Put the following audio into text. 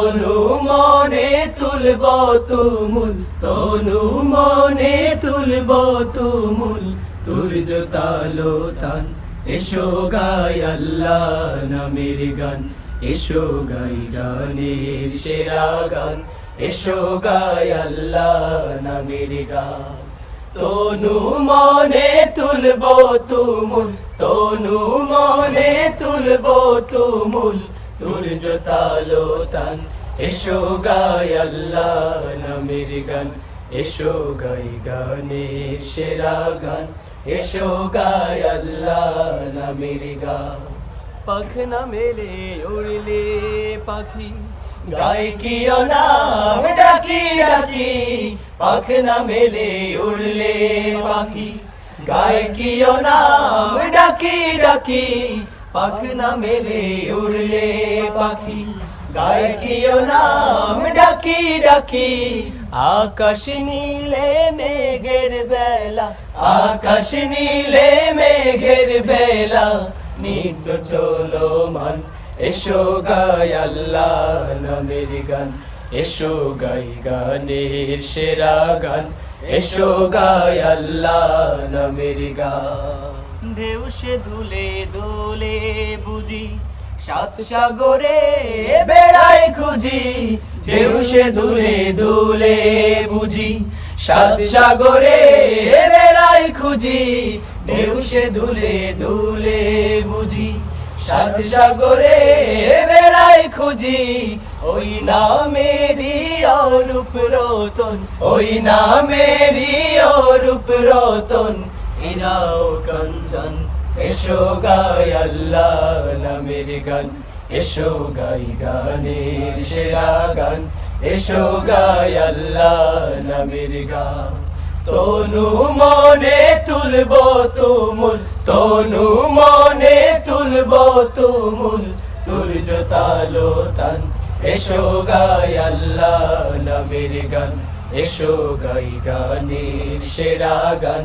তনু মনে তুলব তুমুল, তনু মনে তুলব তুমুল, তুর্য তালো তান। এসো গাই আল্লাহ নামের গান, এসো গাই গানের সেরা গান, এসো গাই আল্লাহ নামের গান। তনু মনে তুলব তুমুল, তনু মনে তুলব তুমুল তুর্য তালো তান এসো গাই আল্লাহ নামের গান, এসো গাই গানের সেরা গান, এসো গাই আল্লাহ নামের গান। পাখ না মেলে উড়লে পাখি, গায় কিও নাম ডাকি ডাকি, পাখ না মেলে উড়লে পাখি, গায় কিও নাম ডাকি ডাকি পাখ না মেলে উড়লে পাখি। গায় কিও নাম, ডাকি ডাকি। আকাশ নীলে মেঘের বেলা। আকাশ নীলে মেঘের বেলা। নিত্য চলো মান, এসো গাই আল্লাহ নামের গান। এসো গাই গানের সেরা গান। এসো গাই আল্লাহ নামের গান। ঢেউ সে দুলে দোলে বুঝি। সাত সাগরে বেড়াই খুঁজি, ঢেউ সে দুলে দুলে বুঝি। সাত সাগরে বেড়াই খুঁজি, ঢেউ সে দুলে দুলে বুঝি। সাত সাগরে বেড়াই খুঁজি, ওই নামেরই অরূপ রতন, ওই নামেরই অরূপ রতন। ইরাও কাঞ্চন এসো গাই আল্লাহ নামের গান, এসো গাই গানের সেরা গান, এসো গাই আল্লাহ নামের গান। তনু মনে তুলব তুমুল, তনু মনে তুলব তুমুল তুর্য তালো তান, এসো গাই আল্লাহ নামের গান, এসো গাই গানের সেরা গান।